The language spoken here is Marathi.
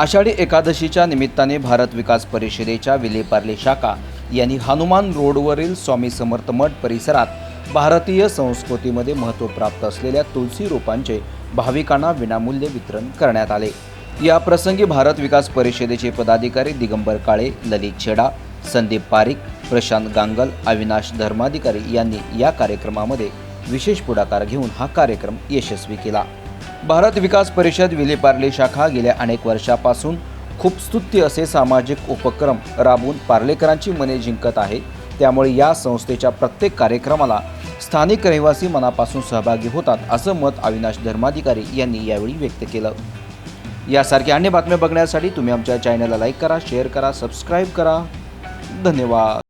आषाढी एकादशीच्या निमित्ताने भारत विकास परिषदेच्या विलेपार्ले शाखा यांनी हनुमान रोडवरील स्वामी समर्थ मठ परिसरात भारतीय संस्कृतीमध्ये महत्त्व प्राप्त असलेल्या तुलसी रोपांचे भाविकांना विनामूल्य वितरण करण्यात आले. या प्रसंगी भारत विकास परिषदेचे पदाधिकारी दिगंबर काळे ललित छेडा संदीप पारिक प्रशांत गांगल अविनाश धर्माधिकारी यांनी या कार्यक्रमामध्ये विशेष पुढाकार घेऊन हा कार्यक्रम यशस्वी केला. भारत विकास परिषद विलेपार्ले शाखा गेल्या अनेक वर्षापासून खूप स्तुत्य असे सामाजिक उपक्रम राबवून पार्लेकरांची मने जिंकत आहे. त्यामुळे या संस्थेच्या प्रत्येक कार्यक्रमाला स्थानिक रहिवासी मनापासून सहभागी होतात असं मत अविनाश धर्माधिकारी यांनी यावेळी व्यक्त केलं. यासारख्या अन्य बातम्या बघण्यासाठी तुम्ही आमच्या चॅनलला लाईक करा शेअर करा सबस्क्राईब करा. धन्यवाद.